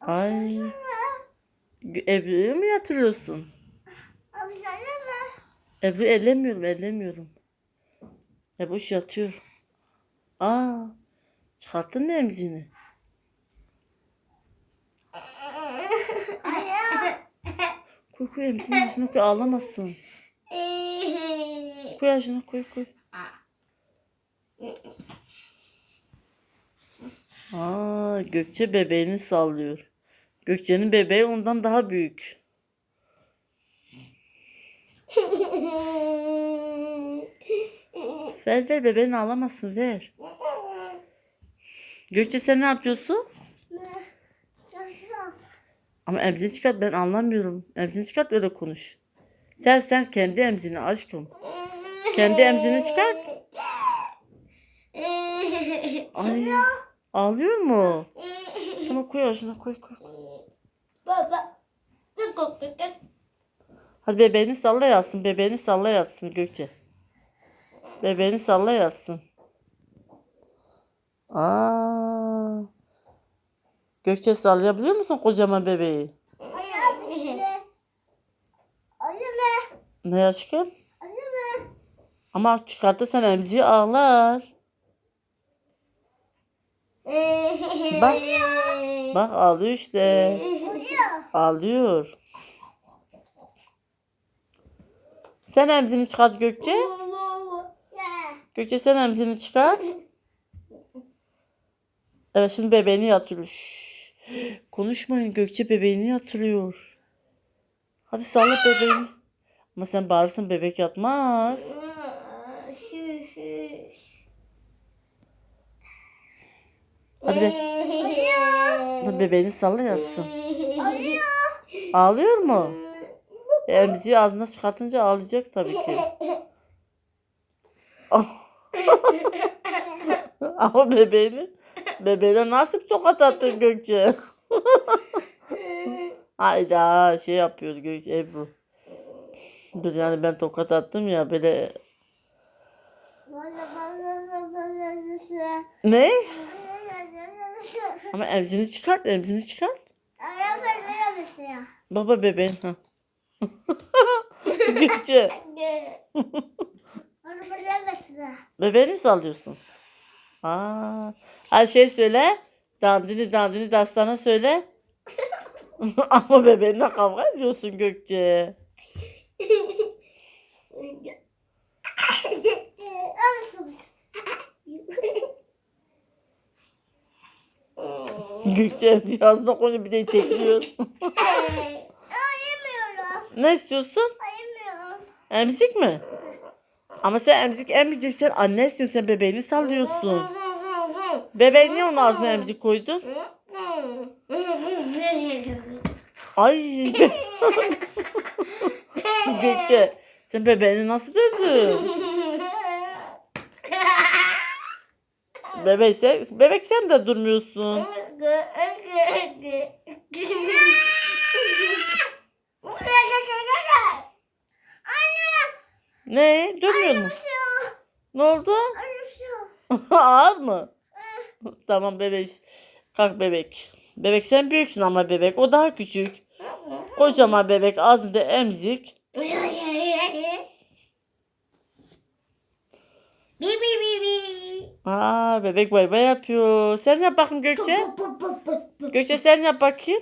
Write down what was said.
Ay. Ebru'yu mu yatırıyorsun? Ebru ellemiyorum, ellemiyorum. Ebru yatıyor. Aa, çıkarttın mı emzini? Koy koy emzini ağzına koy, ağlamasın. Koy ağzına koy koy. Aa, Gökçe bebeğini sallıyor. Gökçe'nin bebeği ondan daha büyük. Ver ver bebeğini ağlamasın ver. Gökçe sen ne yapıyorsun? Ama emzini çıkart ben anlamıyorum. Emzini çıkart öyle konuş. Sen sen kendi emzini aşkım. Kendi emzini çıkart. Ay ağlıyor mu? Tamam koy ağzına koy koy. koy. Baba. Hadi bebeğini salla yatsın. Bebeğini salla yatsın Gökçe. Bebeğini salla yatsın. Aa. Gökçe sallayabiliyor musun kocaman bebeği? Ayağı düştü. Ayı mı? Ne aşkım? Ayı mı? Ama çıkartırsan emziği ağlar. Bak. Bak ağlıyor işte. Ağlıyor. Sen emzini çıkart Gökçe. Gökçe sen emzini çıkart. Evet şimdi bebeğini yatırıyor. Konuşmayın Gökçe bebeğini yatırıyor. Hadi salla bebeğini. Ama sen bağırırsan bebek yatmaz. Hadi. Hadi bebeğini salla yatsın. Ağlıyor mu? E, Emziği ağzına çıkartınca ağlayacak tabii ki. Ama bebeğini, bebeğine nasıl bir tokat attın Gökçe? Hayda şey yapıyor Gökçe Ebru. Dur yani ben tokat attım ya böyle. Ne? Ama emzini çıkart, emzini çıkart. Baba bebeğin ha. Gökçe, bebeğini sallıyorsun. Aa, her şey söyle. Dandini dandini dastana söyle. Ama bebeğinle kavga ediyorsun Gökçe. Gökçe ağzına koyunca bir de tekliyor. ne istiyorsun? Emzik mi? Ama sen emzik emmeyeceksin. Annesin sen bebeğini sallıyorsun. Bebeğin niye onun ağzına emzik koydun? Ay Gökçe sen bebeğini nasıl dövdün? Bebek sen, bebek sen de durmuyorsun. Ne? Durmuyor musun? Ne oldu? Ağır mı? tamam bebek. Kalk bebek. Bebek sen büyüksün ama bebek. O daha küçük. Kocaman bebek ağzında emzik. Bi bi bi bi. Aa bebek bay bay yapıyor. Sen yap bakayım Gökçe. Gökçe sen yap bakayım.